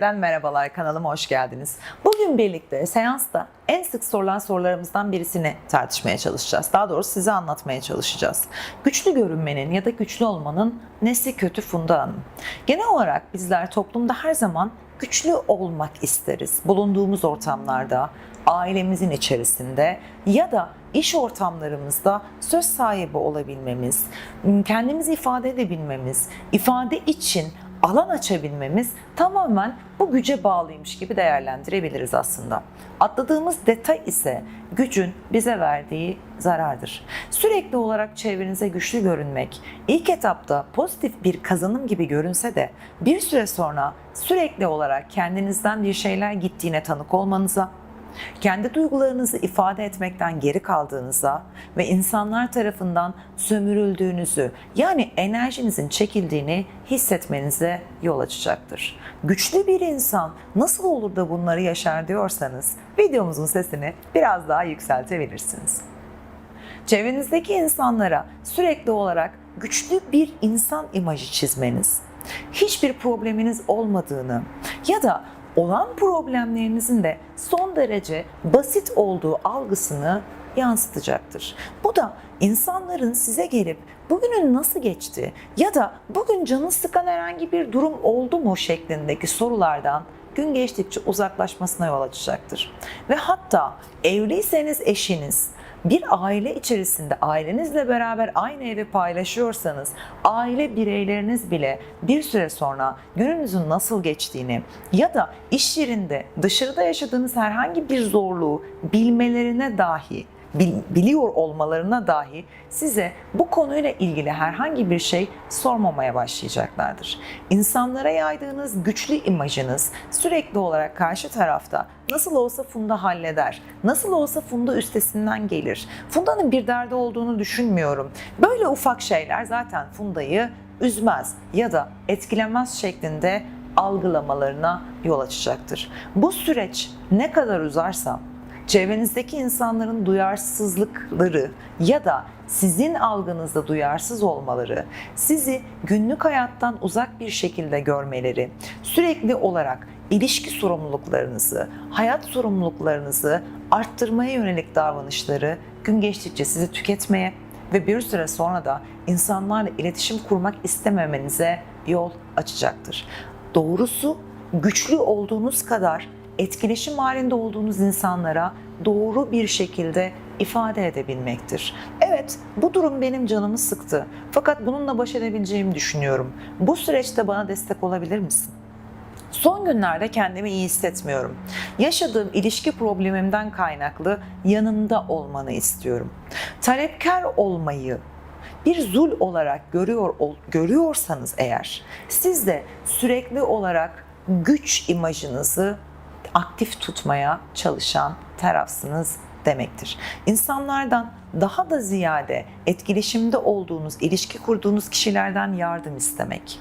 Yeniden merhabalar kanalıma hoş geldiniz. Bugün birlikte seansta en sık sorulan sorularımızdan birisini tartışmaya çalışacağız. Daha doğrusu size anlatmaya çalışacağız. Güçlü görünmenin ya da güçlü olmanın nesi kötü Funda Hanım? Genel olarak bizler toplumda her zaman güçlü olmak isteriz. Bulunduğumuz ortamlarda, ailemizin içerisinde ya da iş ortamlarımızda söz sahibi olabilmemiz, kendimizi ifade edebilmemiz, ifade için alan açabilmemiz tamamen bu güce bağlıymış gibi değerlendirebiliriz aslında. Atladığımız detay ise gücün bize verdiği zarardır. Sürekli olarak çevrenize güçlü görünmek ilk etapta pozitif bir kazanım gibi görünse de bir süre sonra sürekli olarak kendinizden bir şeyler gittiğine tanık olmanıza, kendi duygularınızı ifade etmekten geri kaldığınızda ve insanlar tarafından sömürüldüğünüzü yani enerjinizin çekildiğini hissetmenize yol açacaktır. Güçlü bir insan nasıl olur da bunları yaşar diyorsanız videomuzun sesini biraz daha yükseltebilirsiniz. Çevrenizdeki insanlara sürekli olarak güçlü bir insan imajı çizmeniz, hiçbir probleminiz olmadığını ya da olan problemlerinizin de son derece basit olduğu algısını yansıtacaktır. Bu da insanların size gelip bugünün nasıl geçti ya da bugün canı sıkan herhangi bir durum oldu mu şeklindeki sorulardan gün geçtikçe uzaklaşmasına yol açacaktır. Ve hatta evliyseniz eşiniz, bir aile içerisinde ailenizle beraber aynı evi paylaşıyorsanız aile bireyleriniz bile bir süre sonra gününüzün nasıl geçtiğini ya da iş yerinde dışarıda yaşadığınız herhangi bir zorluğu bilmelerine dahi biliyor olmalarına dahi size bu konuyla ilgili herhangi bir şey sormamaya başlayacaklardır. İnsanlara yaydığınız güçlü imajınız sürekli olarak karşı tarafta nasıl olsa Funda halleder, nasıl olsa Funda üstesinden gelir. Funda'nın bir derdi olduğunu düşünmüyorum. Böyle ufak şeyler zaten Funda'yı üzmez ya da etkilemez şeklinde algılamalarına yol açacaktır. Bu süreç ne kadar uzarsa çevrenizdeki insanların duyarsızlıkları ya da sizin algınızda duyarsız olmaları, sizi günlük hayattan uzak bir şekilde görmeleri, sürekli olarak ilişki sorumluluklarınızı, hayat sorumluluklarınızı arttırmaya yönelik davranışları gün geçtikçe sizi tüketmeye ve bir süre sonra da insanlarla iletişim kurmak istememenize yol açacaktır. Doğrusu güçlü olduğunuz kadar etkileşim halinde olduğunuz insanlara doğru bir şekilde ifade edebilmektir. Evet, bu durum benim canımı sıktı. Fakat bununla baş edebileceğimi düşünüyorum. Bu süreçte bana destek olabilir misin? Son günlerde kendimi iyi hissetmiyorum. Yaşadığım ilişki problemimden kaynaklı yanımda olmanı istiyorum. Talepkar olmayı bir zul olarak görüyor görüyorsanız eğer siz de sürekli olarak güç imajınızı aktif tutmaya çalışan tarafsınız demektir. İnsanlardan daha da ziyade etkileşimde olduğunuz, ilişki kurduğunuz kişilerden yardım istemek.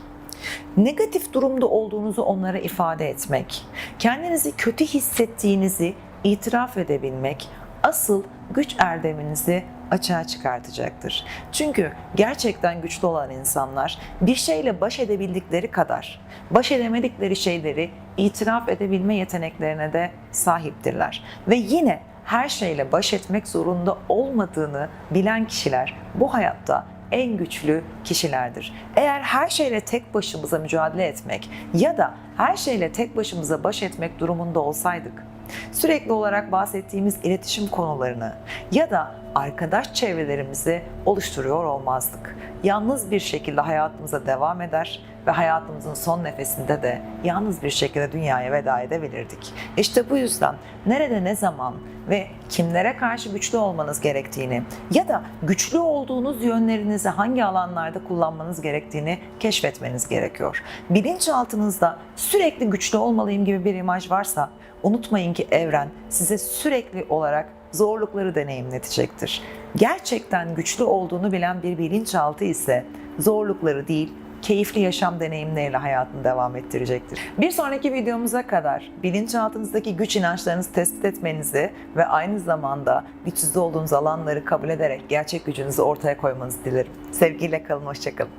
Negatif durumda olduğunuzu onlara ifade etmek, kendinizi kötü hissettiğinizi itiraf edebilmek asıl güç erdeminizi açığa çıkartacaktır. Çünkü gerçekten güçlü olan insanlar bir şeyle baş edebildikleri kadar baş edemedikleri şeyleri itiraf edebilme yeteneklerine de sahiptirler. Ve yine her şeyle baş etmek zorunda olmadığını bilen kişiler bu hayatta en güçlü kişilerdir. Eğer her şeyle tek başımıza mücadele etmek ya da her şeyle tek başımıza baş etmek durumunda olsaydık sürekli olarak bahsettiğimiz iletişim konularını ya da arkadaş çevrelerimizi oluşturuyor olmazdık. Yalnız bir şekilde hayatımıza devam eder ve hayatımızın son nefesinde de yalnız bir şekilde dünyaya veda edebilirdik. İşte bu yüzden nerede ne zaman ve kimlere karşı güçlü olmanız gerektiğini ya da güçlü olduğunuz yönlerinizi hangi alanlarda kullanmanız gerektiğini keşfetmeniz gerekiyor. Bilinçaltınızda sürekli güçlü olmalıyım gibi bir imaj varsa unutmayın ki evren size sürekli olarak zorlukları deneyimletecektir. Gerçekten güçlü olduğunu bilen bir bilinçaltı ise zorlukları değil, keyifli yaşam deneyimleriyle hayatını devam ettirecektir. Bir sonraki videomuza kadar bilinçaltınızdaki güç inançlarınızı tespit etmenizi ve aynı zamanda güçsüz olduğunuz alanları kabul ederek gerçek gücünüzü ortaya koymanızı dilerim. Sevgiyle kalın, hoşçakalın.